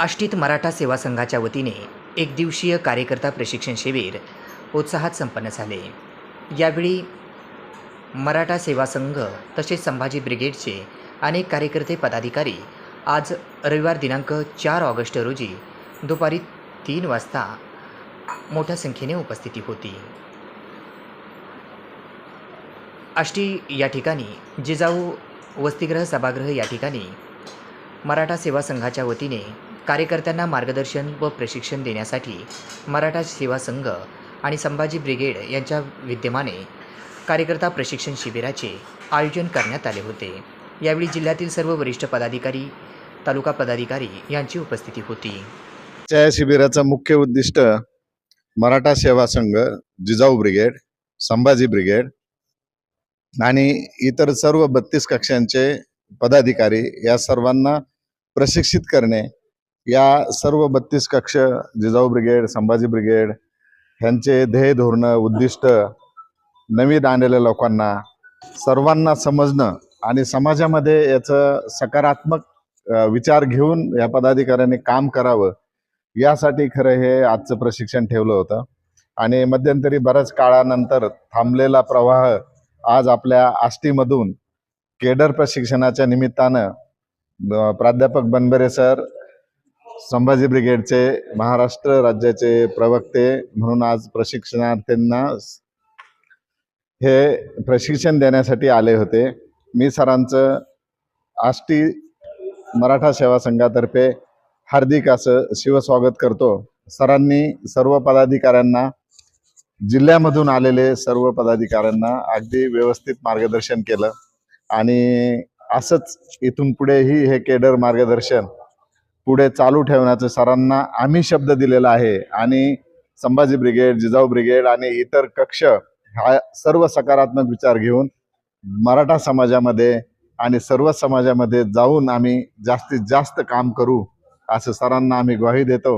आष्टीत मराठा सेवा संघाच्या वतीने एक दिवसीय कार्यकर्ता प्रशिक्षण शिबिर उत्साहात संपन्न झाले. यावेळी मराठा सेवा संघ तसेच संभाजी ब्रिगेडचे अनेक कार्यकर्ते पदाधिकारी आज रविवार दिनांक चार ऑगस्ट रोजी दुपारी तीन वाजता मोठ्या संख्येने उपस्थिती होती. आष्टी या ठिकाणी जिजाऊ वसतिगृह सभागृह या ठिकाणी मराठा सेवा संघाच्या वतीने कार्यकर्त्यांना मार्गदर्शन व प्रशिक्षण देण्यासाठी मराठा सेवा संघ आणि संभाजी ब्रिगेड यांच्या विद्यमाने कार्यकर्ता प्रशिक्षण शिबिराचे आयोजन करण्यात आले होते. यावेळी जिल्ह्यातील सर्व वरिष्ठ पदाधिकारी तालुका पदाधिकारी यांची उपस्थिती होती. या शिबिराचं मुख्य उद्दिष्ट मराठा सेवा संघ जिजाऊ ब्रिगेड संभाजी ब्रिगेड आणि इतर सर्व बत्तीस कक्षांचे पदाधिकारी या सर्वांना प्रशिक्षित करणे या सर्व बत्तीस कक्ष जिजाऊ ब्रिगेड संभाजी ब्रिगेड ह्यांचे ध्येय धोरणं उद्दिष्ट नवीन आणलेल्या लोकांना सर्वांना समजणं आणि समाजामध्ये याचं सकारात्मक विचार घेऊन या पदाधिकाऱ्यांनी काम करावं यासाठी खरं हे आजचं प्रशिक्षण ठेवलं होतं. आणि मध्यंतरी बऱ्याच काळानंतर थांबलेला प्रवाह आज आपल्या आष्टीमधून केडर प्रशिक्षणाच्या निमित्तानं प्राध्यापक बनबरे सर संभाजी ब्रिगेडचे महाराष्ट्र राज्याचे प्रवक्ते म्हणून आज प्रशिक्षणार्थींना हे प्रशिक्षण देण्यासाठी आले होते. मी सरांचं आष्टी मराठा सेवा संघातर्फे हार्दिक असं शिवस्वागत करतो. सरांनी सर्व पदाधिकाऱ्यांना जिल्ह्यामधून आलेले सर्व पदाधिकाऱ्यांना अगदी व्यवस्थित मार्गदर्शन केलं. आणि असंच इथून पुढेही हे केडर मार्गदर्शन पुढे चालू ठेवण्याचं सरांना आम्ही शब्द दिलेला आहे आणि संभाजी ब्रिगेड जिजाऊ ब्रिगेड आणि इतर कक्ष हा सर्व सकारात्मक विचार घेऊन मराठा समाजामध्ये आणि सर्व समाजामध्ये जाऊन आम्ही जास्तीत जास्त काम करू असं सरांना आम्ही ग्वाही देतो.